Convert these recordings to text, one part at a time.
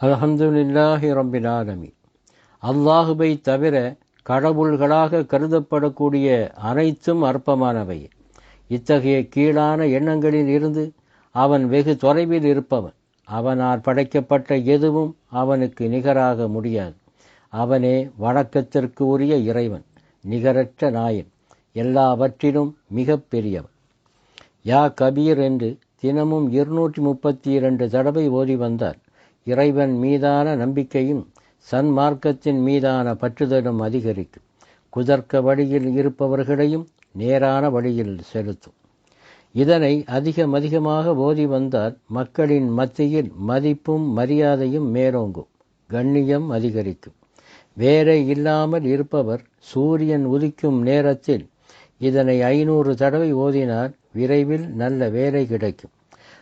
அலஹம்துல்லாஹி ரப்பில் ஆலமீன். அல்லாஹுவை தவிர கடவுள்களாக கருதப்படக்கூடிய அனைத்தும் அற்பமானவை. இத்தகைய கீழான எண்ணங்களில் இருந்து அவன் வெகு தொலைவில் இருப்பவன். அவனால் படைக்கப்பட்ட எதுவும் அவனுக்கு நிகராக முடியாது. அவனே வணக்கத்திற்கு உரிய இறைவன் நிகரற்ற நாயன் எல்லாவற்றிலும் மிக பெரியவன். யா கபீர் என்று தினமும் இருநூற்றி முப்பத்தி இரண்டு தடவை ஓதி வந்தார். இறைவன் மீதான நம்பிக்கையும் சன்மார்க்கத்தின் மீதான பற்றுதலும் அதிகரிக்கும். குதர்க்க வழியில் இருப்பவர்களையும் நேரான வழியில் செலுத்தும். இதனை அதிகம் அதிகமாக ஓதி வந்தால் மக்களின் மத்தியில் மதிப்பும் மரியாதையும் மேலோங்கும். கண்ணியம் அதிகரிக்கும். வேலை இல்லாமல் இருப்பவர் சூரியன் உதிக்கும் நேரத்தில் இதனை ஐநூறு தடவை ஓதினால் விரைவில் நல்ல வேலை கிடைக்கும்.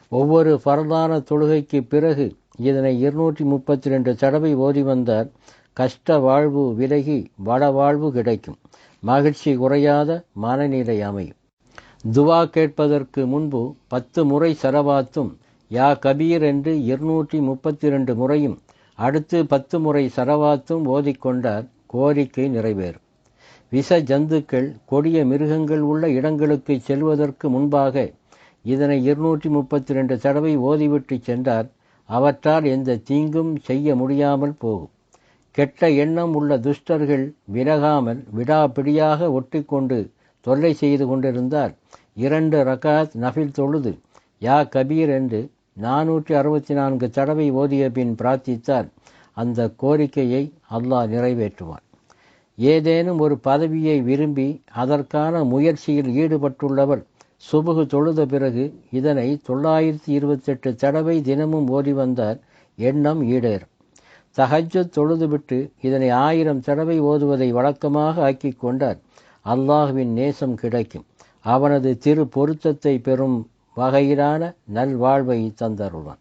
ஒவ்வொரு பரதான தொழுகைக்கு பிறகு இதனை இருநூற்றி முப்பத்தி ரெண்டு தடவை ஓதி வந்தார். கஷ்ட வாழ்வு விலகி வள வாழ்வு கிடைக்கும். மகிழ்ச்சி குறையாத மனநிலை அமையும். துவா கேட்பதற்கு முன்பு பத்து முறை சரவாத்தும் யா கபீர் என்று இருநூற்றி முப்பத்தி ரெண்டு முறையும் அடுத்து பத்து முறை சரவாத்தும் ஓதிக்கொண்டால் கோரிக்கை நிறைவேறும். விஷ ஜந்துக்கள் கொடிய மிருகங்கள் உள்ள இடங்களுக்கு செல்வதற்கு முன்பாக இதனை இருநூற்றி முப்பத்தி ரெண்டு தடவை ஓதிவிட்டு சென்றார். அவற்றால் எந்த தீங்கும் செய்ய முடியாமல் போகும். கெட்ட எண்ணம் உள்ள துஷ்டர்கள் விலகாமல் விடாப்பிடியாக ஒட்டிக்கொண்டு தொல்லை செய்து கொண்டிருந்தால் இரண்டு ரகாத் நஃபில் தொழுது யா கபீர் என்று நானூற்றி அறுபத்தி நான்கு தடவை ஓதிய பின் பிரார்த்தித்தால் அந்த கோரிக்கையை அல்லாஹ் நிறைவேற்றுவான். ஏதேனும் ஒரு பதவியை விரும்பி அதற்கான முயற்சியில் ஈடுபட்டுள்ளவர் சுபுகு தொழுத பிறகு இதனை தொள்ளாயிரத்தி இருபத்தெட்டு தடவை தினமும் ஓடி வந்தால் எண்ணம் ஈடேறும். தஹஜத் தொழுதுவிட்டு இதனை ஆயிரம் தடவை ஓதுவதை வழக்கமாக ஆக்கி கொண்டால் அல்லாஹுவின் நேசம் கிடைக்கும். அவனது திரு பொருத்தத்தை பெறும் வகையிலான நல்வாழ்வை தந்தருவான்